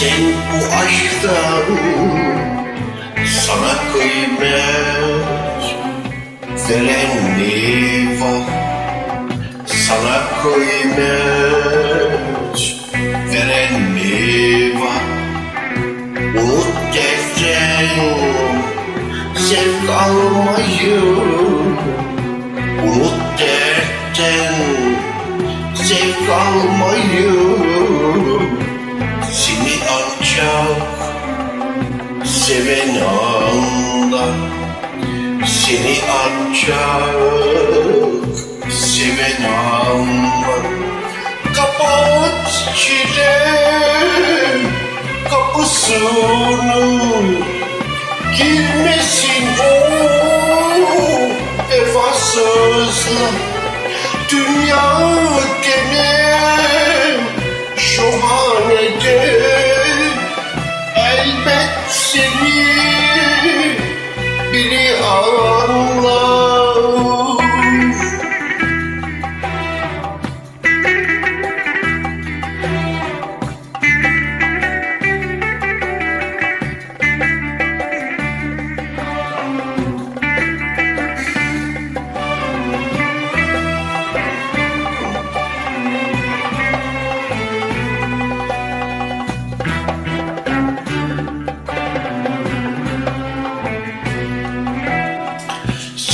sen bu aşktan Sana kıymet veren mi var? Sana kıymet veren mi var? Unut derken zevk almayı seven anlar Seni ancak seven anlar Kapat çile kapısını Girmesin o vefasızlar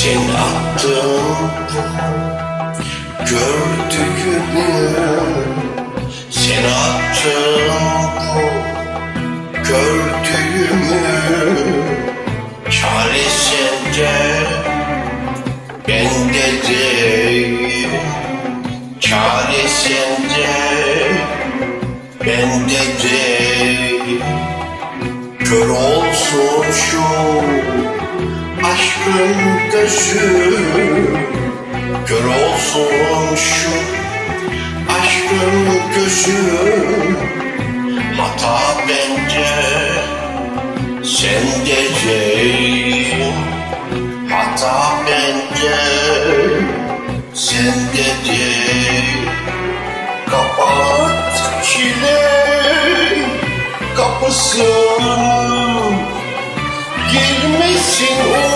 Sen attın gördüğümü Sen attın. Gördüğümü Çare sende. Bende değil. Çare sende. Bende değil. Kör olsun şu aşkın gözü Kör olsun şu aşkın gözü. Hata bence sende değil. Hata bence sende değil. Kapat çile kapısını. Girmesin o